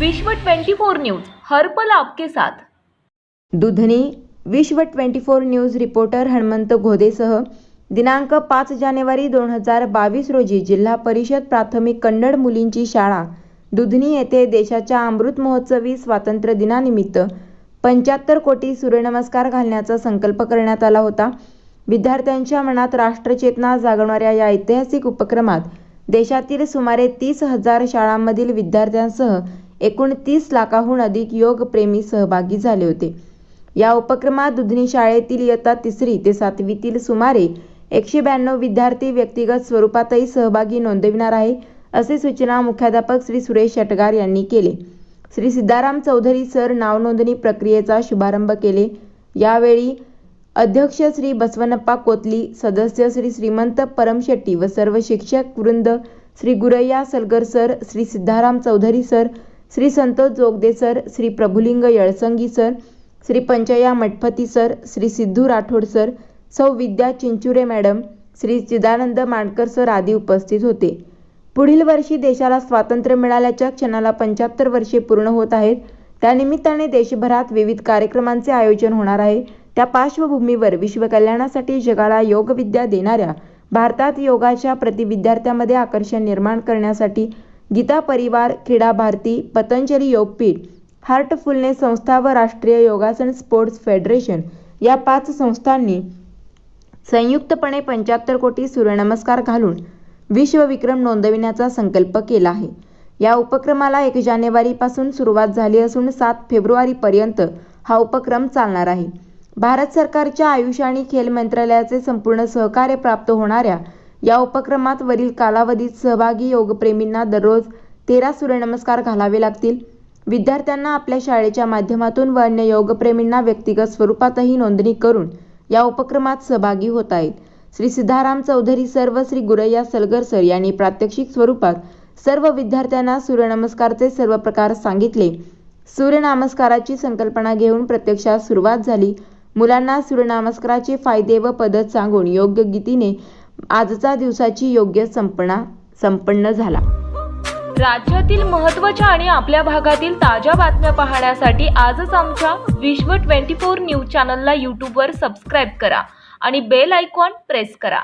विश्व 24 न्यूज हर्पल आपके साथ. दुधनी विश्व 24 न्यूज रिपोर्टर हनुमंत घोदेसह दिनांक पाच जानेवारी दोन हजार बावीस रोजी जिल्हा परिषद प्राथमिक कन्नड मुलींची शाळा दुधनी येथे देशाच्या अमृत महोत्सवी स्वातंत्र्य दिनानिमित्त पंच्याहत्तर कोटी सूर्यनमस्कार घालण्याचा संकल्प करण्यात आला होता. विद्यार्थ्यांच्या मनात राष्ट्रचेतना जागवणाऱ्या या ऐतिहासिक उपक्रमात देशातील सुमारे तीस हजार शाळांमधील विद्यार्थ्यांसह एकोणतीस लाखाहून अधिक योगप्रेमी सहभागी झाले होते. या उपक्रमात दुधनी शाळेतील इयत्ता तिसरी ते सातवीतील सुमारे एकशे ब्याण्णव विद्यार्थी व्यक्तिगत स्वरूपातही सहभागी नोंदविणार आहे असे सूचना मुख्याध्यापक श्री सुरेश शटगार यांनी केले. श्री सिद्धाराम चौधरी सर नाव नोंदणी प्रक्रियेचा शुभारंभ केले. यावेळी अध्यक्ष श्री बसवनप्पा कोतली सदस्य श्री श्रीमंत परमशेट्टी व सर्व शिक्षक वृंद Shri Guraiya Salgar sir Shri Siddharam Chaudhari sir Shri Santosh Jogde sir Shri Prabhuling Yalsangi sir Shri Panchaya Mathpati sir Shri Siddhu Rathod sir सौ विद्या चिंचुरे मॅडम श्री चिदानंद मांडकर सर आदी उपस्थित होते. पुढील वर्षी देशाला स्वातंत्र्य मिळाल्याच्या क्षणाला पंच्याहत्तर वर्षे पूर्ण होत आहेत. त्यानिमित्ताने देशभरात विविध कार्यक्रमांचे आयोजन होणार आहे. त्या पार्श्वभूमीवर विश्व कल्याणासाठी जगाला योगविद्या देणाऱ्या भारतात योगाच्या प्रति विद्यार्थ्यामध्ये आकर्षण निर्माण करण्यासाठी गीता परिवार क्रीडा भारती पतंजली योगपीठ हार्टफुलनेस संस्था व राष्ट्रीय योगासन स्पोर्ट्स फेडरेशन या पाच संस्थांनी संयुक्तपणे पंच्याहत्तर कोटी सूर्यनमस्कार घालून विश्वविक्रम नोंदविण्याचा संकल्प केला आहे. या उपक्रमाला एक जानेवारीपासून सुरुवात झाली असून सात फेब्रुवारीपर्यंत हा उपक्रम चालणार आहे. भारत सरकारच्या आयुष आणि खेल मंत्रालयाचे संपूर्ण सहकार्य प्राप्त होणाऱ्या या उपक्रमात वरील कालावधीत सहभागी योगप्रेमींना दररोज तेरा सूर्यनमस्कार घालावे लागतील. विद्यार्थ्यांना आपल्या शाळेच्या माध्यमातून व अन्य योगप्रेमींना व्यक्तिगत स्वरूपातही नोंदणी करून या उपक्रमात सहभागी होता येईल श्री सिद्धाराम चौधरी सर्व श्री गुरैया सलगर सर यांनी प्रात्यक्षिक स्वरूपात सर्व विद्यार्थ्यांना सूर्यनमस्कारचे सर्व प्रकार सांगितले. सूर्यनमस्काराची संकल्पना घेऊन प्रत्यक्षात सुरुवात झाली. मुलांना सूर्यनमस्काराचे फायदे व पद्धत सांगून योग्य गीतीने आजचा दिवसाची योग्य संपणा संपन्न झाला. राज्यातील महत्त्वाच्या आणि आपल्या भागातील ताज्या बातम्या पाहण्यासाठी आजच आमच्या विश्व 24 न्यूज चॅनलला यूट्यूबवर सबस्क्राईब करा आणि बेल आयकॉन प्रेस करा.